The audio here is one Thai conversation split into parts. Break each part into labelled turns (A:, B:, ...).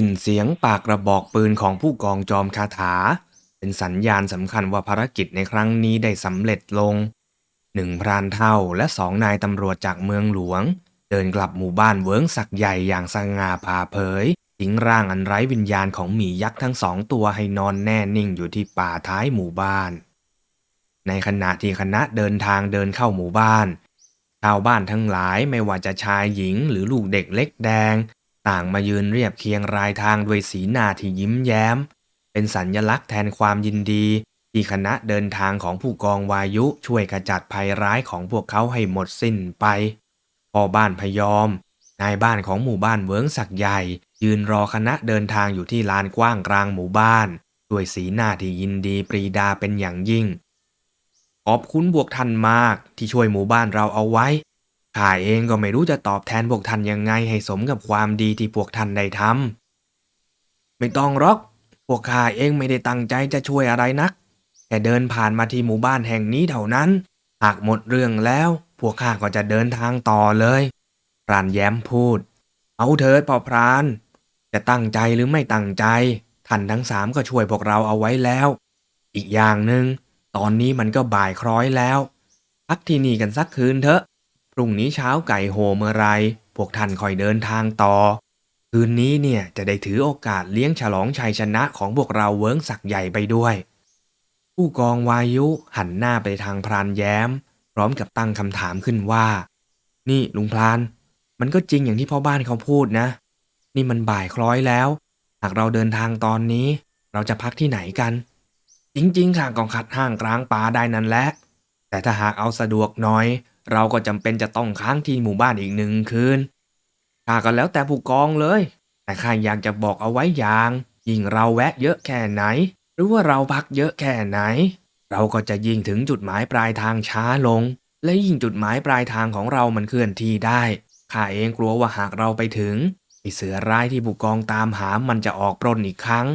A: สิ้นเสียงปากกระบอกปืนของผู้กองจอมคาถา เป็นสัญญาณสำคัญว่าภารกิจในครั้งนี้ได้สำเร็จลงหนึ่งพรานเท่าและสองนายตำรวจจากเมืองหลวง เดินกลับหมู่บ้านเวิ้งสักใหญ่อย่างสง่าผ่าเผยทิ้งร่างอันไร้วิญญาณของหมียักษ์ทั้งสองตัวให้นอนแน่นิ่งอยู่ที่ป่าท้ายหมู่บ้าน ในขณะที่คณะเดินทางเดินเข้าหมู่บ้านชาวบ้านทั้งหลายไม่ว่าจะชายหญิงหรือลูกเด็กเล็กแดง ต่างมายืนเรียบเคียงรายทางด้วยสีหน้าที่ยิ้มแย้ม เป็นสัญลักษณ์แทนความยินดี ที่คณะเดินทางของผู้กองวายุช่วยขจัดภัยร้ายของพวกเขาให้หมดสิ้นไปพ่อบ้านพยอม นายบ้านของหมู่บ้านเวิงสักใหญ่ ยืนรอคณะเดินทางอยู่ที่ลานกว้างกลางหมู่บ้าน ด้วยสีหน้าที่ยินดีปรีดาเป็นอย่างยิ่งขอบคุณพวกท่านมากที่ช่วยหมู่บ้านเราเอาไว้ ข้าเองก็ไม่รู้จะตอบแทนพวกท่านยังไงให้สมกับความดีที่พวกท่านได้ทำไม่ต้องหรอก พวกข้าเองไม่ได้ตั้งใจจะช่วยอะไรนัก แค่เดินผ่านมาที่หมู่บ้านแห่งนี้เท่านั้น หากหมดเรื่องแล้ว พวกข้าก็จะเดินทางต่อเลยพรานแย้มพูด เอาเถิดพ่อพราน จะตั้งใจหรือไม่ตั้งใจ ท่านทั้งสามก็ช่วยพวกเราเอาไว้แล้ว อีกอย่างหนึ่งตอนนี้มันก็บ่ายคล้อยแล้วพักที่นี่กันสักคืนเถอะ รุ่งนี้เช้าไก่โหเมื่อไร พวกท่านคอยเดินทางต่อ คืนนี้เนี่ยจะได้ถือโอกาสเลี้ยงฉลองชัยชนะของพวกเราเวิ้งสักใหญ่ไปด้วย ผู้กองวายุหันหน้าไปทางพรานแย้ม พร้อมกับตั้งคำถามขึ้นว่า นี่ลุงพราน มันก็จริงอย่างที่พ่อบ้านเขาพูดนะ นี่มันบ่ายคล้อยแล้ว หากเราเดินทางตอนนี้ เราจะพักที่ไหนกัน จริงๆค่ะกองขัดห้างกลางป่าได้นั่นแหละแต่ถ้าหากเอาสะดวกหน่อย เราก็จำเป็นจะต้องค้างที่หมู่บ้านอีกหนึ่งคืนข้าก็แล้วแต่ผู้กองเลย แต่ข้าอยากจะบอกเอาไว้อย่าง ยิ่งเราแวะเยอะแค่ไหน หรือว่าเราพักเยอะแค่ไหน เราก็จะยิ่งถึงจุดหมายปลายทางช้าลง และยิ่งจุดหมายปลายทางของเรามันเคลื่อนที่ได้ข้าเองกลัวว่าหากเราไปถึงไอเสือร้ายที่ผู้กองตามหามันจะออกปล้นอีกครั้ง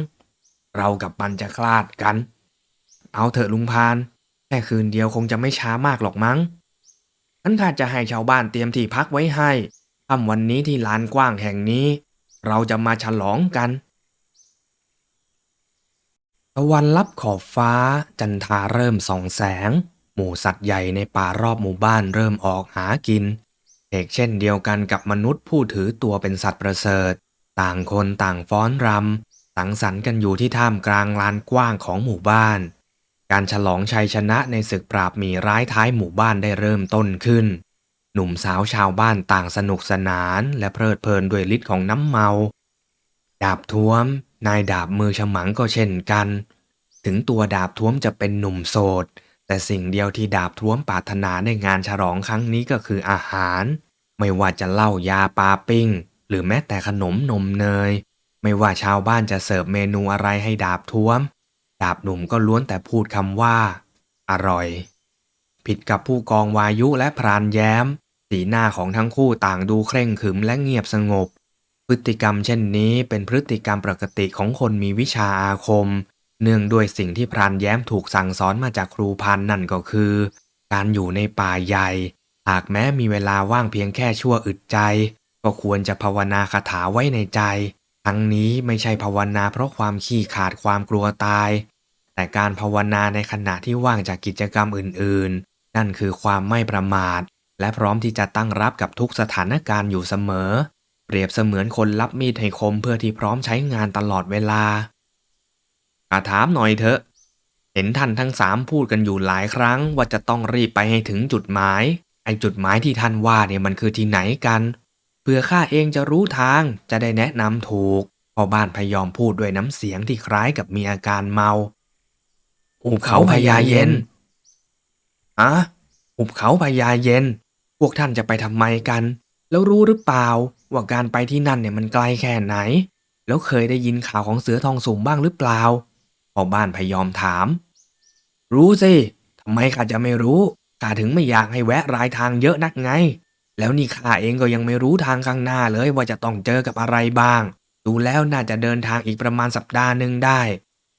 A: เรากับมันจะคลาดกัน เอาเถอะลุงพาน แค่คืนเดียวคงจะไม่ช้ามากหรอกมั้ง ฉันข้าจะให้ชาวบ้านเตรียมที่พักไว้ให้ค่ำวันนี้ที่ลานกว้างแห่งนี้ เราจะมาฉลองกันตะวันลับขอบฟ้า จันทราเริ่มส่องแสง หมู่สัตว์ใหญ่ในป่ารอบหมู่บ้านเริ่มออกหากินเอกเช่นเดียวกันกับมนุษย์ผู้ถือตัวเป็นสัตว์ประเสริฐ ต่างคนต่างฟ้อนรำสังสรรค์กันอยู่ที่ท่ามกลางลานกว้างของหมู่บ้าน การฉลองชัยชนะในศึกปราบมีร้ายท้ายหมู่บ้านได้เริ่มต้นขึ้น หนุ่มสาวชาวบ้านต่างสนุกสนานและเพลิดเพลินด้วยฤทธิ์ของน้ำเมา ดาบท้วม นายดาบมือฉมังก็เช่นกัน ถึงตัวดาบท้วมจะเป็นหนุ่มโสด แต่สิ่งเดียวที่ดาบท้วมปรารถนาในงานฉลองครั้งนี้ก็คืออาหาร ไม่ว่าจะเหล้ายาปลาปิ้ง หรือแม้แต่ขนมนมเนย ไม่ว่าชาวบ้านจะเสิร์ฟเมนูอะไรให้ดาบท้วม ดาบหนุ่มก็ล้วนแต่พูดคำว่า อร่อย ผิดกับผู้กองวายุและพรานแย้ม สีหน้าของทั้งคู่ต่างดูเคร่งขรึมและเงียบสงบ พฤติกรรมเช่นนี้เป็นพฤติกรรมปกติของคนมีวิชาอาคม เนื่องด้วยสิ่งที่พรานแย้มถูกสั่งสอนมาจากครูพันนั่นก็คือ การอยู่ในป่าใหญ่ หากแม้มีเวลาว่างเพียงแค่ชั่วอึดใจ ก็ควรจะภาวนาคาถาไว้ในใจทั้งนี้ไม่ใช่ภาวนาเพราะความขี้ขาดความกลัวตาย แต่การภาวนาในขณะที่ว่างจากกิจกรรมอื่น ๆ นั่นคือความไม่ประมาท และพร้อมที่จะตั้งรับกับทุกสถานการณ์อยู่เสมอ เปรียบเสมือนคนรับมีดให้คมเพื่อที่พร้อมใช้งานตลอดเวลาอาถามหน่อยเถอะ เห็นท่านทั้งสามพูดกันอยู่หลายครั้งว่าจะต้องรีบไปให้ถึงจุดหมาย ไอ้จุดหมายที่ท่านว่าเนี่ยมันคือที่ไหนกัน เพื่อข้าเองจะรู้ทางจะได้แนะนำถูกพ่อบ้านพยอมพูดด้วยน้ำเสียงที่คล้ายกับมีอาการเมา หุบเขาพญาเย็นอะหุบเขาพญาเย็น พวกท่านจะไปทำไมกัน แล้วรู้หรือเปล่า ว่าการไปที่นั่นเนี่ยมันไกลแค่ไหน แล้วเคยได้ยินข่าวของเสือทองสูงบ้างหรือเปล่าพ่อบ้านพยอมถาม รู้สิทำไมข้าจะไม่รู้ข้าถึงไม่อยากให้แวะรายทางเยอะนักไง แล้วนี่ข้าเองก็ยังไม่รู้ทางข้างหน้าเลยว่าจะต้องเจอกับอะไรบ้าง ดูแล้วน่าจะเดินทางอีกประมาณสัปดาห์หนึ่งได้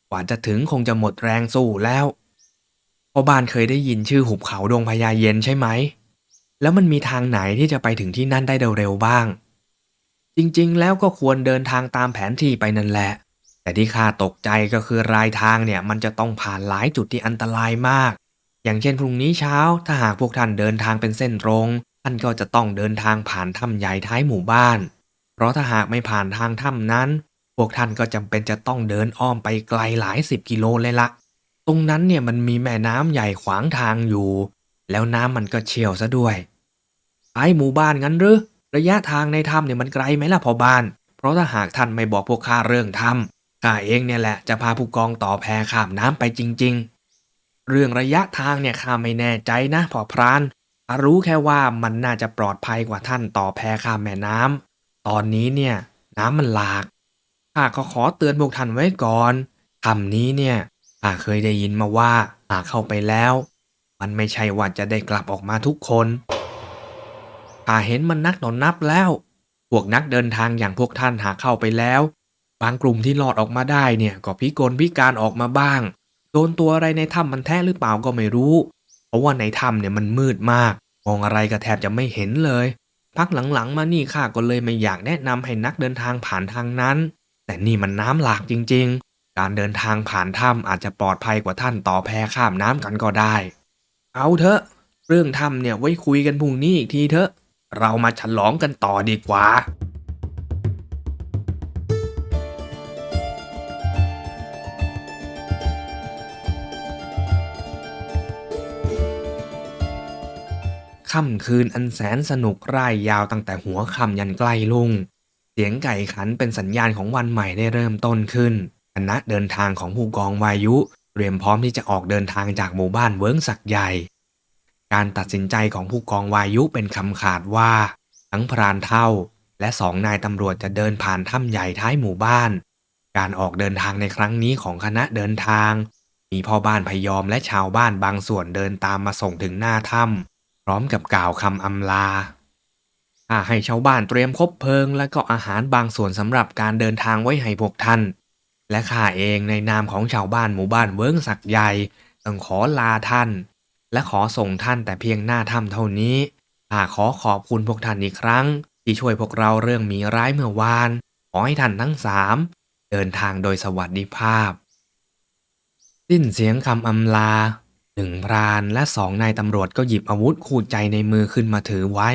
A: กว่าจะถึงคงจะหมดแรงสู้แล้วพ่อบ้านเคยได้ยินชื่อหุบเขาดงพญาเย็นใช่ไหม แล้วมันมีทางไหนที่จะไปถึงที่นั่นได้เร็วๆบ้าง จริงๆ แล้วก็ควรเดินทางตามแผนที่ไปนั่นแหละ แต่ที่ข้าตกใจก็คือรายทางเนี่ยมันจะต้องผ่านหลายจุดที่อันตรายมาก อย่างเช่นพรุ่งนี้เช้า ถ้าหากพวกท่านเดินทางเป็นเส้นตรงท่านก็จะต้องเดินทางผ่านถ้ำใหญ่ท้ายหมู่บ้าน เพราะถ้าหากไม่ผ่านทางถ้ำนั้น พวกท่านก็จำเป็นจะต้องเดินอ้อมไปไกลหลายสิบกิโลเลยละตรงนั้นเนี่ยมันมีแม่น้ำใหญ่ขวางทางอยู่ แล้วน้ำมันก็เชี่ยวซะด้วยไอหมู่บ้านงั้นหรือระยะทางในถ้ำเนี่ยมันไกลไหมล่ะพอบ้าน เพราะถ้าหากท่านไม่บอกพวกข้าเรื่องถ้ำข้าเองเนี่ยแหละจะพาผู้กองต่อแพข้ามน้ำไปจริง ๆ เรื่องระยะทางเนี่ยข้าไม่แน่ใจนะพ่อพรานรู้แค่ว่ามันน่าจะปลอดภัยกว่าท่านต่อแพข้ามแม่น้ำตอนนี้เนี่ยน้ำมันหลาก ข้าก็ขอเตือนพวกท่านไว้ก่อนคำนี้เนี่ยข้าเคยได้ยินมาว่าหากเข้าไปแล้ว มันไม่ใช่ว่าจะได้กลับออกมาทุกคนข้าเห็นมันนักหนอนนับแล้ว พวกนักเดินทางอย่างพวกท่านหากเข้าไปแล้ว บางกลุ่มที่รอดออกมาได้เนี่ยก็พิกลพิการออกมาบ้าง โดนตัวอะไรในถ้ำมันแท้หรือเปล่าก็ไม่รู้ เพราะว่าในถ้ำเนี่ยมันมืดมาก มองอะไรก็แทบจะไม่เห็นเลย พักหลังๆมานี่ข้าก็เลยไม่อยากแนะนำให้นักเดินทางผ่านทางนั้น แต่นี่มันน้ำหลากจริง ๆ การเดินทางผ่านถ้ำอาจจะปลอดภัยกว่าท่านต่อแพข้ามน้ำกันก็ได้ เอาเถอะ เรื่องถ้ำเนี่ยไว้คุยกันพรุ่งนี้อีกทีเถอะ เรามาฉลองกันต่อดีกว่าค่ำคืนอันแสนสนุกร่ายยาวตั้งแต่หัวค่ำยันใกล้ลุง เสียงไก่ขันเป็นสัญญาณของวันใหม่ได้เริ่มต้นขึ้นคณะเดินทางของผู้กองวายุ เตรียมพร้อมที่จะออกเดินทางจากหมู่บ้านเวิ้งสักใหญ่ การตัดสินใจของผู้กองวายุเป็นคำขาดว่า ทั้งพรานเท่า และสองนายตำรวจจะเดินผ่านถ้ำใหญ่ท้ายหมู่บ้าน การออกเดินทางในครั้งนี้ของคณะเดินทาง มีพ่อบ้านพยอมและชาวบ้านบางส่วนเดินตามมาส่งถึงหน้าถ้ำพร้อมกับกล่าวคำอำลา ข้าให้ชาวบ้านเตรียมคบเพลิง และก็อาหารบางส่วนสำหรับการเดินทางไว้ให้พวกท่าน และข้าเองในนามของชาวบ้านหมู่บ้านเวิ้งสักใหญ่ต้องขอลาท่าน และขอส่งท่านแต่เพียงหน้าถ้ำเท่านี้ข้าขอขอบคุณพวกท่านอีกครั้ง ที่ช่วยพวกเราเรื่องมีร้ายเมื่อวาน ขอให้ท่านทั้งสามเดินทางโดยสวัสดิภาพ สิ้นเสียงคำอำลาหนึ่งพรานและสองนายตำรวจก็หยิบอาวุธคู่ใจในมือขึ้นมาถือไว้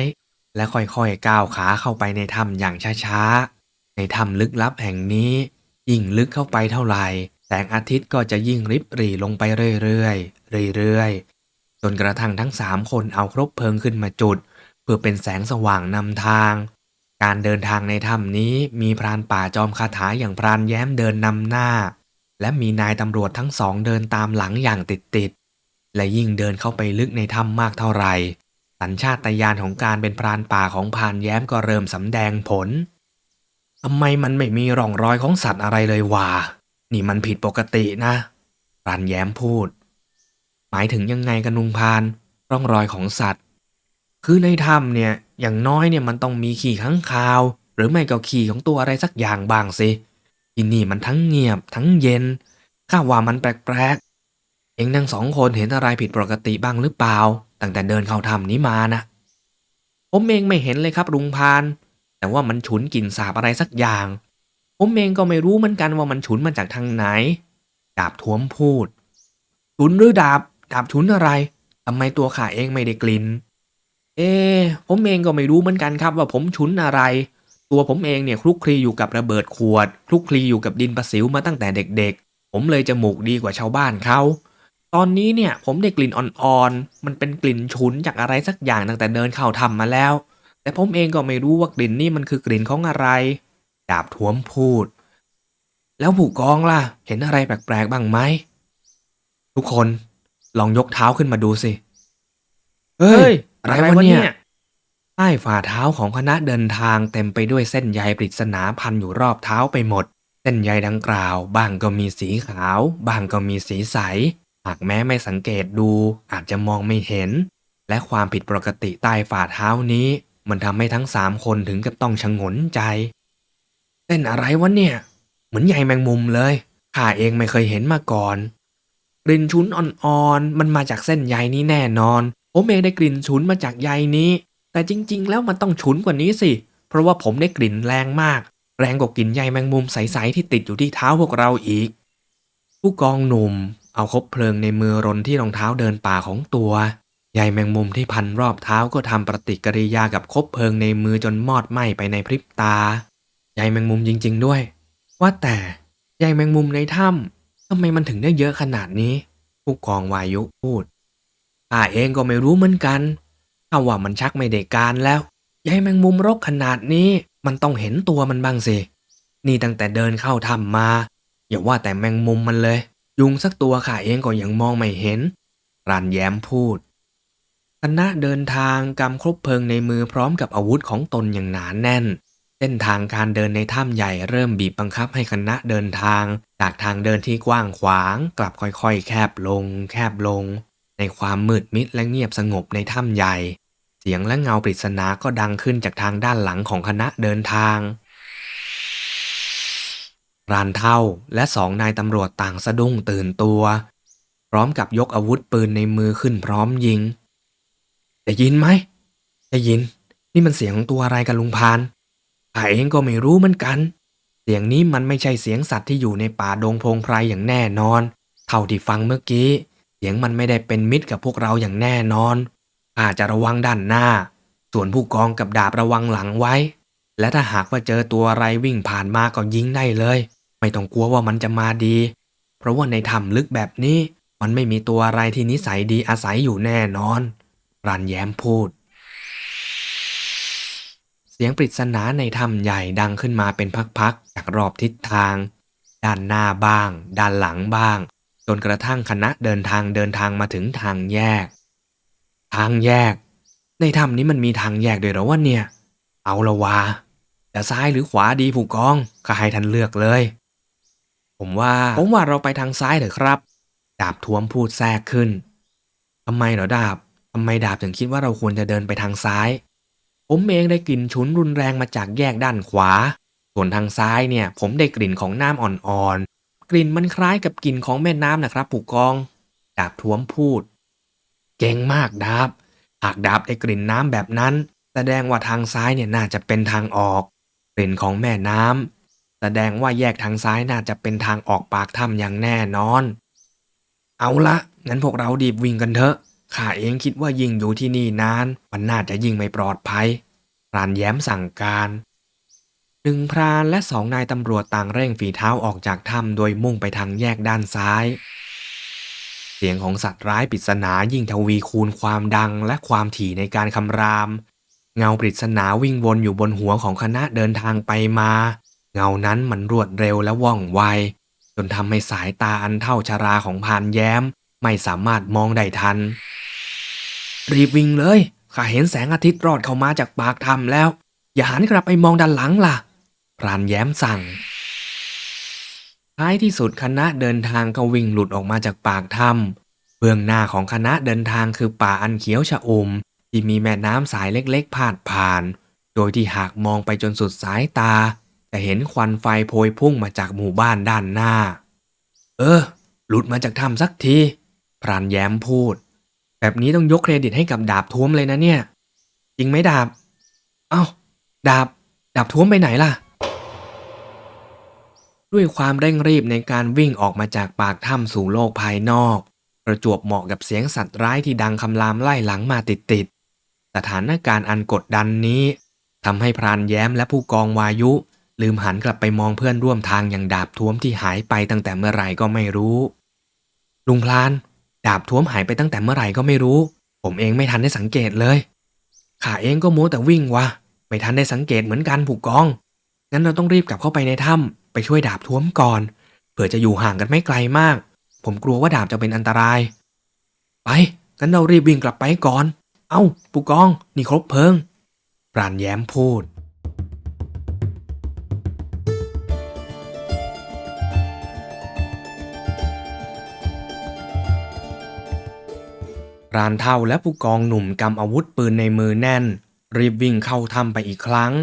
A: และค่อยๆก้าวขาเข้าไปในถ้ำอย่างช้าๆ ในถ้ำลึกลับแห่งนี้ ยิ่งลึกเข้าไปเท่าไหร่แสงอาทิตย์ก็จะยิ่งริบหรี่ลงไปเรื่อยๆเรื่อยๆจนกระทั่งทั้งสามคนเอาครบเพลิงขึ้นมาจุด เพื่อเป็นแสงสว่างนำทาง การเดินทางในถ้ำนี้มีพรานป่าจอมคาถาอย่างพรานแย้มเดินนำหน้า และมีนายตำรวจทั้งสองเดินตามหลังอย่างติดๆและยิ่งเดินเข้าไปลึกในถ้ำมากเท่าไหร่ สัญชาตญาณของการเป็นพรานป่าของพานแย้มก็เริ่มสำแดงผลทำไมมันไม่มีร่องรอยของสัตว์อะไรเลยวะนี่มันผิดปกตินะพรานแย้มพูด หมายถึงยังไงกันนุงพานร่องรอยของสัตว์ คือในถ้ำเนี่ยอย่างน้อยเนี่ยมันต้องมีขี่ข้างคาว หรือไม่ก็ขี่ของตัวอะไรสักอย่างบ้างสิที่นี่มันทั้งเงียบทั้งเย็นข้าว่ามันแปลกๆเองทั้งสองคนเห็นอะไรผิดปกติบ้างหรือเปล่า ตั้งแต่เดินเข้าถ้ำนี้มานะ ผมเองไม่เห็นเลยครับลุงพาน แต่ว่ามันฉุนกลิ่นสาบอะไรสักอย่าง ผมเองก็ไม่รู้เหมือนกันว่ามันฉุนมาจากทางไหน ดาบท้วมพูด ฉุนหรือดาบ ดาบฉุนอะไรทำไมตัวข้าเองไม่ได้กลิ่น เอ๊ผมเองก็ไม่รู้เหมือนกันครับว่าผมฉุนอะไร ตัวผมเองเนี่ยคลุกคลีอยู่กับระเบิดขวด คลุกคลีอยู่กับดินประสิวมาตั้งแต่เด็ก ๆ ผมเลยจมูกดีกว่าชาวบ้านเขา ตอนนี้เนี่ยผมได้กลิ่นอ่อนๆ มันเป็นกลิ่นฉุนจากอะไรสักอย่างตั้งแต่เดินเข้าทำมาแล้ว แต่ผมเองก็ไม่รู้ว่ากลิ่นนี่มันคือกลิ่นของอะไร ดาบท้วมพูด แล้วผู้กองล่ะ เห็นอะไรแปลกๆบ้างไหม ทุกคนลองยกเท้าขึ้นมาดูสิ เฮ้ย อะไรวะเนี่ยใต้ฝ่าเท้าของคณะเดินทางเต็มไปด้วยเส้นใยปริศนาพันอยู่รอบเท้าไปหมด เส้นใยดังกล่าว บางก็มีสีขาว บางก็มีสีใส หากแม้ไม่สังเกตดูอาจจะมองไม่เห็น และความผิดปกติใต้ฝ่าเท้านี้ มันทำให้ทั้งสามคนถึงกับต้องชะงนใจเส้นอะไรวะเนี่ย เหมือนใยแมงมุมเลยข้าเองไม่เคยเห็นมาก่อนกลิ่นฉุนอ่อนๆ มันมาจากเส้นใยนี้แน่นอน ผมเองได้กลิ่นฉุนมาจากใยนี้ แต่จริง ๆ แล้วมันต้องฉุนกว่านี้สิ เพราะว่าผมได้กลิ่นแรงมาก แรงกว่ากลิ่นใยแมงมุมใสๆที่ติดอยู่ที่เท้าพวกเราอีก ผู้กองหนุ่ม เอาคบเพลิงในมือรนที่รองเท้าเดินป่าของตัวใยแมงมุมที่พันรอบเท้าก็ทำปฏิกิริยากับคบเพลิงในมือจนมอดไหม้ไปในพริบตาใยแมงมุมจริง ๆ ด้วย ว่าแต่ใยแมงมุมในถ้ำทำไมมันถึงได้เยอะขนาดนี้ ผู้กองวายุพูดข้าเองก็ไม่รู้เหมือนกันถ้าว่ามันชักไม่ได้การแล้วใยแมงมุมรกขนาดนี้ มันต้องเห็นตัวมันบ้างสิ นี่ตั้งแต่เดินเข้าถ้ำมาอย่าว่าแต่แมงมุมมันเลย ยุงสักตัวข้าเองก็ยังมองไม่เห็น รันแย้มพูดคณะเดินทางกำครบเพลิงในมือพร้อมกับอาวุธของตนอย่างหนานแน่น เส้นทางการเดินในถ้ำใหญ่เริ่มบีบบังคับให้คณะเดินทาง จากทางเดินที่กว้างขวาง กลับค่อยๆ แคบลง แคบลง ในความมืดมิดและเงียบสงบในถ้ำใหญ่ เสียงและเงาปริศนาก็ดังขึ้นจากทางด้านหลังของคณะเดินทาง รานเท่าและสองนายตำรวจต่างสะดุ้งตื่นตัว พร้อมกับยกอาวุธปืนในมือขึ้นพร้อมยิงได้ยินไหมได้ยิน นี่มันเสียงของตัวอะไรกันลุงพานข้าเองก็ไม่รู้เหมือนกัน เสียงนี้มันไม่ใช่เสียงสัตว์ที่อยู่ในป่าดงพงไพรอย่างแน่นอน เท่าที่ฟังเมื่อกี้ เสียงมันไม่ได้เป็นมิตรกับพวกเราอย่างแน่นอนข้าจะระวังด้านหน้า ส่วนผู้กองกับดาบระวังหลังไว้ และถ้าหากว่าเจอตัวอะไรวิ่งผ่านมาก็ยิงได้เลย ไม่ต้องกลัวว่ามันจะมาดี เพราะว่าในถ้ำลึกแบบนี้ มันไม่มีตัวอะไรที่นิสัยดีอาศัยอยู่แน่นอน รันแย้มพูด เสียงปริศนาในถ้ำใหญ่ดังขึ้นมาเป็นพักๆจากรอบทิศทาง ด้านหน้าบ้าง ด้านหลังบ้าง จนกระทั่งคณะเดินทางเดินทางมาถึงทางแยก ทางแยก ในถ้ำนี้มันมีทางแยกด้วยหรอวะเนี่ย เอาละวะจะซ้ายหรือขวาดีผู้กองข้าให้ท่านเลือกเลย ผมว่าผมว่าเราไปทางซ้ายเถอะครับ ดาบท้วมพูดแทรกขึ้นทำไมเหรอดาบทำไมดาบถึงคิดว่าเราควรจะเดินไปทางซ้าย ผมเองได้กลิ่นฉุนรุนแรงมาจากแยกด้านขวา ส่วนทางซ้ายเนี่ย ผมได้กลิ่นของน้ำอ่อนๆ กลิ่นมันคล้ายกับกลิ่นของแม่น้ำนะครับผู้กอง ดาบท้วมพูด เก่งมากดาบ หากดาบได้กลิ่นน้ำแบบนั้น แสดงว่าทางซ้ายเนี่ยน่าจะเป็นทางออก กลิ่นของแม่น้ำ แสดงว่าแยกทางซ้ายน่าจะเป็นทางออกปากถ้ำอย่างแน่นอน เอาละงั้นพวกเราดีบวิ่งกันเถอะ ข้าเองคิดว่ายิ่งอยู่ที่นี่นาน มันน่าจะยิ่งไม่ปลอดภัยพรานแย้มสั่งการหนึ่งพรานและสองนายตำรวจต่างเร่งฝีเท้าออกจากถ้ำโดยมุ่งไปทางแยกด้านซ้าย เสียงของสัตว์ร้ายปริศนายิ่งทวีคูณความดังและความถี่ในการคำราม เงาปริศนาวิ่งวนอยู่บนหัวของคณะเดินทางไปมา เงานั้นมันรวดเร็วและว่องไว จนทำให้สายตาอันเท่าชราของพานแย้ม ไม่สามารถมองได้ทัน รีบวิ่งเลยข้าเห็นแสงอาทิตย์รอดเข้ามาจากปากถ้ำแล้ว อย่าหันกลับไปมองด้านหลังล่ะ พรานแย้มสั่ง ท้ายที่สุดคณะเดินทางก็วิ่งหลุดออกมาจากปากถ้ำเบื้องหน้าของคณะเดินทางคือป่าอันเขียวชะอม ที่มีแม่น้ำสายเล็กๆพาดผ่าน โดยที่หากมองไปจนสุดสายตา จะเห็นควันไฟโพยพุ่งมาจากหมู่บ้านด้านหน้า เออ หลุดมาจากถ้ำสักที พรานแย้มพูด แบบนี้ต้องยกเครดิตให้กับดาบท้วมเลยนะเนี่ย จริงไหมดาบ เอ้า ดาบ ดาบท้วมไปไหนล่ะ ด้วยความเร่งรีบในการวิ่งออกมาจากปากถ้ำสู่โลกภายนอก ประจวบเหมาะกับเสียงสัตว์ร้ายที่ดังคำรามไล่หลังมาติดๆ สถานการณ์อันกดดันนี้ทำให้พรานแย้มและผู้กองวายุ ลืมหันกลับไปมองเพื่อนร่วมทางอย่างดาบท้วมที่หายไปตั้งแต่เมื่อไหร่ก็ไม่รู้ ลุงพลาน ดาบท้วมหายไปตั้งแต่เมื่อไหร่ก็ไม่รู้ ผมเองไม่ทันได้สังเกตเลยข้าเองก็มัวแต่วิ่งวะไม่ทันได้สังเกตเหมือนกันผู้กอง งั้นเราต้องรีบกลับเข้าไปในถ้ำไปช่วยดาบท้วมก่อนเผื่อจะอยู่ห่างกันไม่ไกลมาก ผมกลัวว่าดาบจะเป็นอันตราย ไปงั้นเรารีบวิ่งกลับไปก่อน เอ้าผู้กอง นี่ครบเพลิงปราณแย้มพูด รานเท่าและผู้กองหนุ่มกำอาวุธปืนในมือแน่น รีบวิ่งเข้าถ้ำไปอีกครั้ง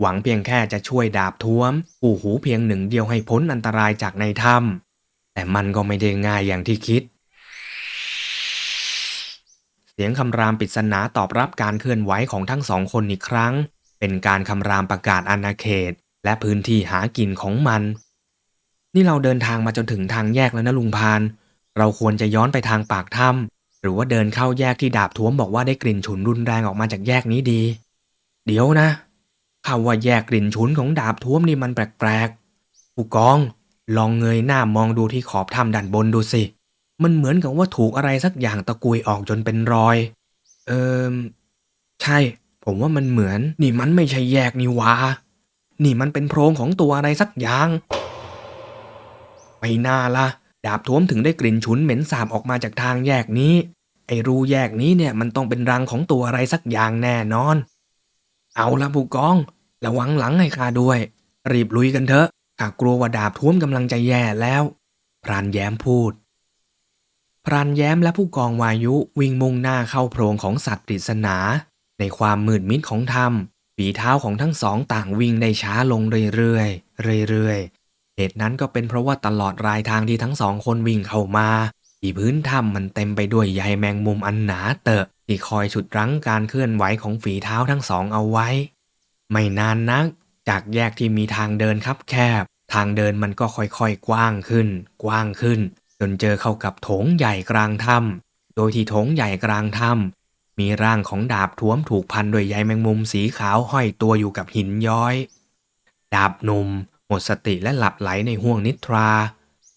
A: หวังเพียงแค่จะช่วยดาบท้วมผู้หูเพียงหนึ่งเดียวให้พ้นอันตรายจากในถ้ำแต่มันก็ไม่ได้ง่ายอย่างที่คิด เสียงคำรามปริศนาตอบรับการเคลื่อนไหวของทั้งสองคนอีกครั้ง เป็นการคำรามประกาศอาณาเขต และพื้นที่หากินของมัน นี่เราเดินทางมาจนถึงทางแยกแล้วนะลุงพาน เราควรจะย้อนไปทางปากถ้ำ หรือว่าเดินเข้าแยกที่ดาบท้วมบอกว่าได้กลิ่นฉุนรุนแรงออกมาจากแยกนี้ดี เดี๋ยวนะข้าว่าแยกกลิ่นฉุนของดาบท้วมนี่มันแปลกๆผู้กอง ลองเงยหน้ามองดูที่ขอบถ้ำด้านบนดูสิ มันเหมือนกับว่าถูกอะไรสักอย่างตะกุยออกจนเป็นรอย เอิมใช่ ผมว่ามันเหมือน นี่มันไม่ใช่แยกนี่วานี่มันเป็นโพรงของตัวอะไรสักอย่าง ไม่น่าละ ดาบท้วมถึงได้กลิ่นฉุนเหม็นสาบออกมาจากทางแยกนี้ ไอ้รูแยกนี้เนี่ยมันต้องเป็นรังของตัวอะไรสักอย่างแน่นอน เอาละผู้กอง ระวังหลังให้ข้าด้วย รีบลุยกันเถอะข้ากลัวว่าดาบท้วมกำลังจะแย่แล้ว พรานแย้มพูด พรานแย้มและผู้กองวายุวิ่งมุ่งหน้าเข้าโพรงของสัตว์ปริศนา ในความมืดมิดของถ้ำฝีเท้าของทั้งสองต่างวิ่งได้ช้าลงเรื่อยๆเรื่อยๆ เหตุนั้นก็เป็นเพราะว่าตลอดรายทางที่ทั้งสองคนวิ่งเข้ามา ที่พื้นถ้ำมันเต็มไปด้วยใยแมงมุมอันหนาเตอะที่คอยฉุดรั้งการเคลื่อนไหวของฝีเท้าทั้งสองเอาไว้ ไม่นานนัก จากแยกที่มีทางเดินคับแคบ ทางเดินมันก็ค่อยๆกว้างขึ้น กว้างขึ้น จนเจอเข้ากับโถงใหญ่กลางถ้ำโดยที่โถงใหญ่กลางถ้ำมีร่างของดาบท้วมถูกพันด้วยใยแมงมุมสีขาวห้อยตัวอยู่กับหินย้อย ดาบหนุ่ม หมดสติและหลับไหลในห่วงนิทรา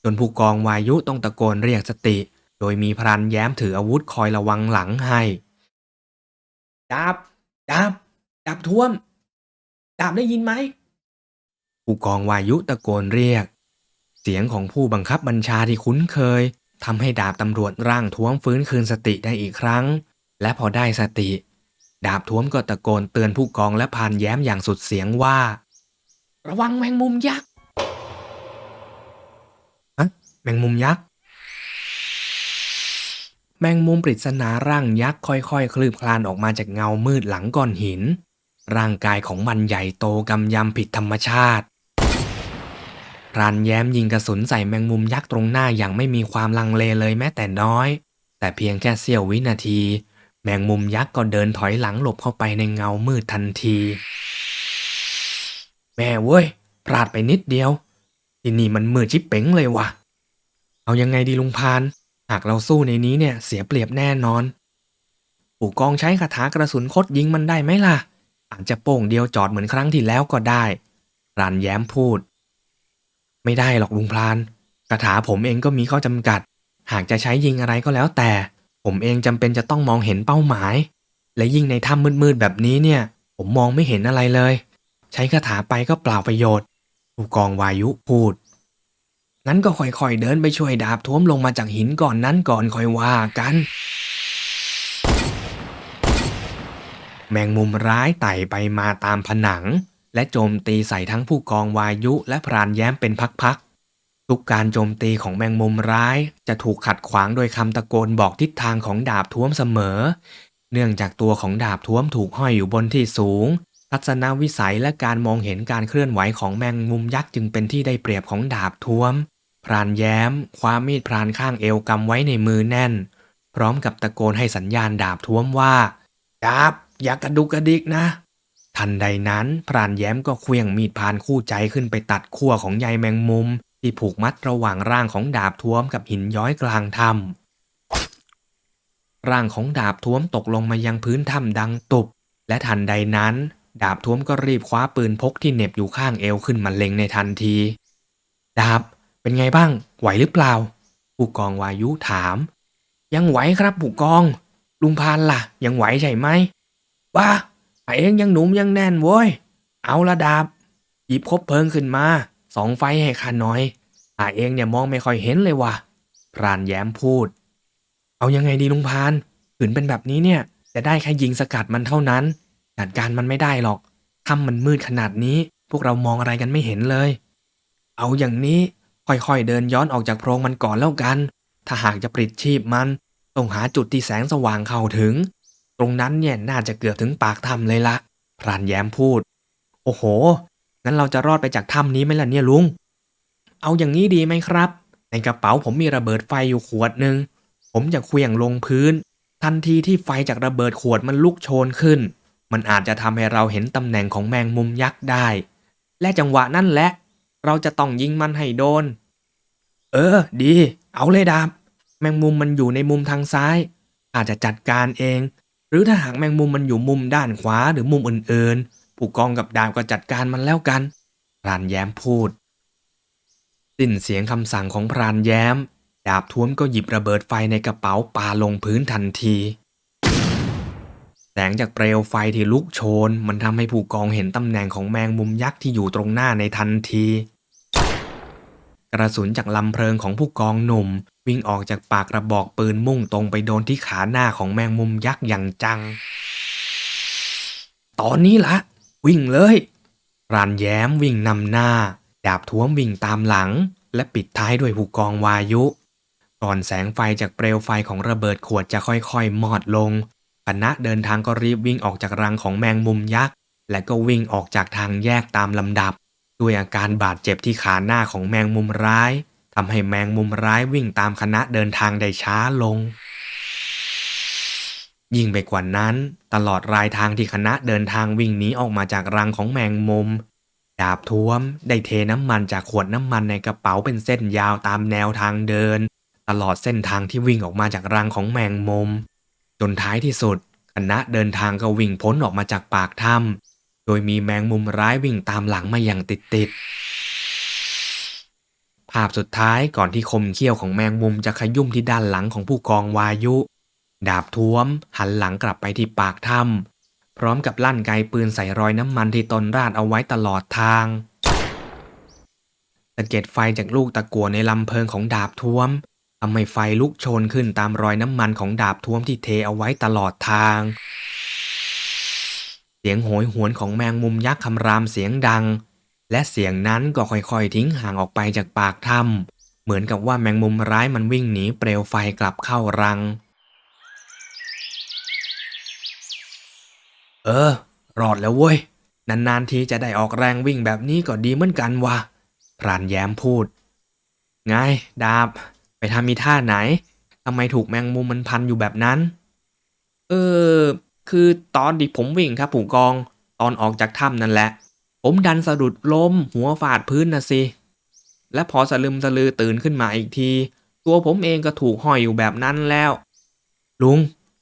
A: จนผู้กองวายุต้องตะโกนเรียกสติ โดยมีพรานแย้มถืออาวุธคอยระวังหลังให้ดาบดาบดาบท้วมดาบได้ยินไหม ผู้กองวายุตะโกนเรียก เสียงของผู้บังคับบัญชาที่คุ้นเคยทำให้ดาบตำรวจร่างท้วมฟื้นคืนสติได้อีกครั้ง และพอได้สติ ดาบท้วมก็ตะโกนเตือนผู้กองและพรานแย้มอย่างสุดเสียงว่า ระวังแมงมุมยักษ์ฮะแมงมุมยักษ์ แมงมุมปริศนาร่างยักษ์ค่อยๆ คลืบคลานออกมาจากเงามืดหลังก้อนหิน ร่างกายของมันใหญ่โตกำยำผิดธรรมชาติพรานแย้มยิงกระสุนใส่แมงมุมยักษ์ตรงหน้าอย่างไม่มีความลังเลเลยแม้แต่น้อย แต่เพียงแค่เสี้ยววินาที แมงมุมยักษ์ก็เดินถอยหลังหลบเข้าไปในเงามืดทันที แม่เว้ย พลาดไปนิดเดียว ที่นี่มันมืดชิบเป๋งเลยว่ะ เอายังไงดีลุงพาน หากเราสู้ในนี้เนี่ยเสียเปรียบแน่นอน ปู่กองใช้คาถากระสุนคดยิงมันได้ไหมล่ะ อาจจะโป่งเดียวจอดเหมือนครั้งที่แล้วก็ได้รานแย้มพูด ไม่ได้หรอกลุงพานคาถาผมเองก็มีข้อจำกัด หากจะใช้ยิงอะไรก็แล้วแต่ ผมเองจำเป็นจะต้องมองเห็นเป้าหมาย และยิ่งในถ้ำมืดๆแบบนี้เนี่ย ผมมองไม่เห็นอะไรเลย ใช้คาถาไปก็เปล่าประโยชน์ ผู้กองวายุพูดงั้นก็ค่อยๆเดินไปช่วยดาบท้วมลงมาจากหินก่อนนั้นก่อนค่อยว่ากัน แมงมุมร้ายไต่ไปมาตามผนัง และโจมตีใส่ทั้งผู้กองวายุและพรานแย้มเป็นพักๆ ทุกการโจมตีของแมงมุมร้ายจะถูกขัดขวางโดยคำตะโกนบอกทิศทางของดาบท้วมเสมอ เนื่องจากตัวของดาบท้วมถูกห้อยอยู่บนที่สูง ทัศนวิสัยและการมองเห็นการเคลื่อนไหวของแมงมุมยักษ์จึงเป็นที่ได้เปรียบของดาบท้วม พรานแย้ม คว้ามีดพรานข้างเอวกำไว้ในมือแน่น พร้อมกับตะโกนให้สัญญาณดาบท้วมว่าดาบอย่ากระดุกกระดิกนะ ทันใดนั้น พรานแย้มก็เคลื่องมีดพรานคู่ใจขึ้นไปตัดขั้วของใยแมงมุม ที่ผูกมัดระหว่างร่างของดาบท้วมกับหินย้อยกลางถ้ำร่างของดาบท้วมตกลงมายังพื้นถ้ำดังตุบและทันใดนั้น ดาบท้วมก็รีบคว้าปืนพกที่เหน็บอยู่ข้างเอวขึ้นมาเล็งในทันที ดาบเป็นไงบ้าง ไหวหรือเปล่า ผู้กองวายุถาม ยังไหวครับผู้กอง ลุงพานล่ะ ยังไหวใช่ไหมว้าไอเองยังหนุ่มยังแน่นเว้ย เอาละดาบ หยิบคบเพลิงขึ้นมาสองไฟให้ข้าน่อยอาเองเนี่ยมองไม่ค่อยเห็นเลยว่ะพรานแย้มพูด เอายังไงดีลุงพานขืนเป็นแบบนี้เนี่ยจะได้แค่ยิงสกัดมันเท่านั้น จัดการมันไม่ได้หรอกถ้ำมันมืดขนาดนี้ พวกเรามองอะไรกันไม่เห็นเลย เอาอย่างนี้ค่อยๆเดินย้อนออกจากโพรงมันก่อนแล้วกัน ถ้าหากจะปลิดชีพมัน ต้องหาจุดที่แสงสว่างเข้าถึง ตรงนั้นเนี่ยน่าจะเกือบถึงปากถ้ำเลยละพรานแย้มพูด โอ้โห งั้นเราจะรอดไปจากถ้ำนี้ไหมล่ะเนี่ยลุง เอาอย่างนี้ดีไหมครับ ในกระเป๋าผมมีระเบิดไฟอยู่ขวดหนึ่ง ผมจะเคลื่องลงพื้น ทันทีที่ไฟจากระเบิดขวดมันลุกโชนขึ้น มันอาจจะทำให้เราเห็นตำแหน่งของแมงมุมยักษ์ได้ และจังหวะนั่นแหละ เราจะต้องยิงมันให้โดน เออ ดี เอาเลยดาบ แมงมุมมันอยู่ในมุมทางซ้าย อาจจะจัดการเอง หรือถ้าหากแมงมุมมันอยู่มุมด้านขวาหรือมุมอื่นๆ ผู้กองกับดาบก็จัดการมันแล้วกัน พรานแย้มพูด สิ้นเสียงคำสั่งของพรานแย้ม ดาบท้วมก็หยิบระเบิดไฟในกระเป๋าปาลงพื้นทันที แสงจากเปลวไฟที่ลุกโชน มันทำให้ผู้กองเห็นตำแหน่งของแมงมุมยักษ์ที่อยู่ตรงหน้าในทันที กระสุนจากลำเพลิงของผู้กองหนุ่ม วิ่งออกจากปากกระบอกปืนมุ่งตรงไปโดนที่ขาหน้าของแมงมุมยักษ์อย่างจัง ตอนนี้ละวิ่งเลยรานแย้มวิ่งนำหน้า ดาบท้วมวิ่งตามหลัง และปิดท้ายด้วยผู้กองวายุ ก่อนแสงไฟจากเปลวไฟของระเบิดขวดจะค่อยๆ มอดลง คณะเดินทางก็รีบวิ่งออกจากรังของแมงมุมยักษ์และก็วิ่งออกจากทางแยกตามลำดับ ด้วยอาการบาดเจ็บที่ขาหน้าของแมงมุมร้ายทำให้แมงมุมร้ายวิ่งตามคณะเดินทางได้ช้าลง ยิ่งไปกว่านั้น ตลอดรายทางที่คณะเดินทางวิ่งหนีออกมาจากรังของแมงมุม ดาบท้วมได้เทน้ำมันจากขวดน้ำมันในกระเป๋าเป็นเส้นยาวตามแนวทางเดิน ตลอดเส้นทางที่วิ่งออกมาจากรังของแมงมุม จนท้ายที่สุดคณะเดินทางก็วิ่งพ้นออกมาจากปากถ้ำโดยมีแมงมุมร้ายวิ่งตามหลังมาอย่างติดๆภาพสุดท้ายก่อนที่คมเขี้ยวของแมงมุมจะขยุ่มที่ด้านหลังของผู้กองวายุ ดาบท้วม หันหลังกลับไปที่ปากถ้ำพร้อมกับลั่นไกปืนใส่รอยน้ำมันที่ตนราดเอาไว้ตลอดทางสะเก็ดไฟจากลูกตะกั่วในลำเพลิงของดาบท้วม ทำให้ไฟลุกโชนขึ้นตามรอยน้ำมันของดาบท้วมที่เทเอาไว้ตลอดทาง เสียงโหยหวนของแมงมุมยักษ์คำรามเสียงดัง และเสียงนั้นก็ค่อยๆทิ้งห่างออกไปจากปากถ้ำเหมือนกับว่าแมงมุมร้ายมันวิ่งหนีเปลวไฟกลับเข้ารัง เออ รอดแล้วเว้ย นานๆทีจะได้ออกแรงวิ่งแบบนี้ก็ดีเหมือนกันวะพรานแย้มพูด ไง ดาบ ไปทำมีท่าไหนทำไมถูกแมงมุมมันพันอยู่แบบนั้น เออ คือตอนที่ผมวิ่งครับผู้กอง ตอนออกจากถ้ำนั่นแหละ ผมดันสะดุดล้ม หัวฟาดพื้นนะสิ และพอสลึมสลือตื่นขึ้นมาอีกที ตัวผมเองก็ถูกห้อยอยู่แบบนั้นแล้ว ลุง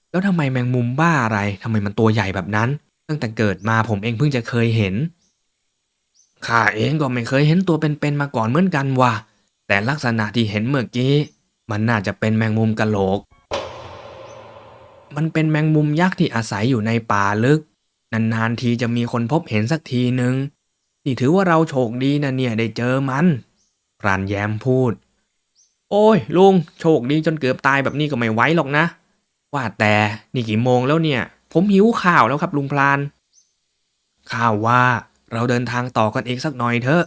A: แล้วทำไมแมงมุมบ้าอะไรทำไมมันตัวใหญ่แบบนั้น ตั้งแต่เกิดมาผมเองเพิ่งจะเคยเห็นข้าเองก็ไม่เคยเห็นตัวเป็นๆมาก่อนเหมือนกันว่ะ แต่ลักษณะที่เห็นเมื่อกี้ มันน่าจะเป็นแมงมุมกะโหลก มันเป็นแมงมุมยักษ์ที่อาศัยอยู่ในป่าลึก นานๆทีจะมีคนพบเห็นสักทีหนึ่งนี่ถือว่าเราโชคดีนะเนี่ยได้เจอมันพรานแย้มพูด โอ้ย ลุงโชคดีจนเกือบตายแบบนี้ก็ไม่ไหวหรอกนะ ว่าแต่นี่กี่โมงแล้วเนี่ย ผมหิวข้าวแล้วครับลุงพลาน ข้าวว่าเราเดินทางต่อกันอีกสักหน่อยเถอะ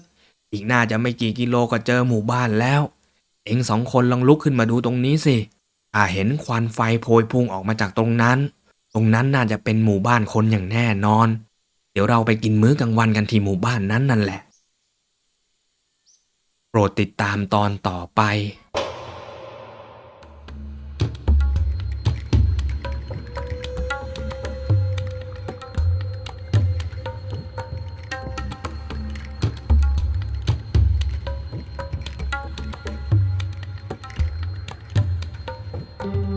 A: อีกน่าจะไม่กี่กิโลก็เจอหมู่บ้านแล้ว เอ็งสองคนลองลุกขึ้นมาดูตรงนี้สิถ้าเห็นควันไฟโพยพุ่งออกมาจากตรงนั้น ตรงนั้นน่าจะเป็นหมู่บ้านคนอย่างแน่นอน เดี๋ยวเราไปกินมื้อกลางวันกันที่หมู่บ้านนั้นนั่นแหละ โปรดติดตามตอนต่อไป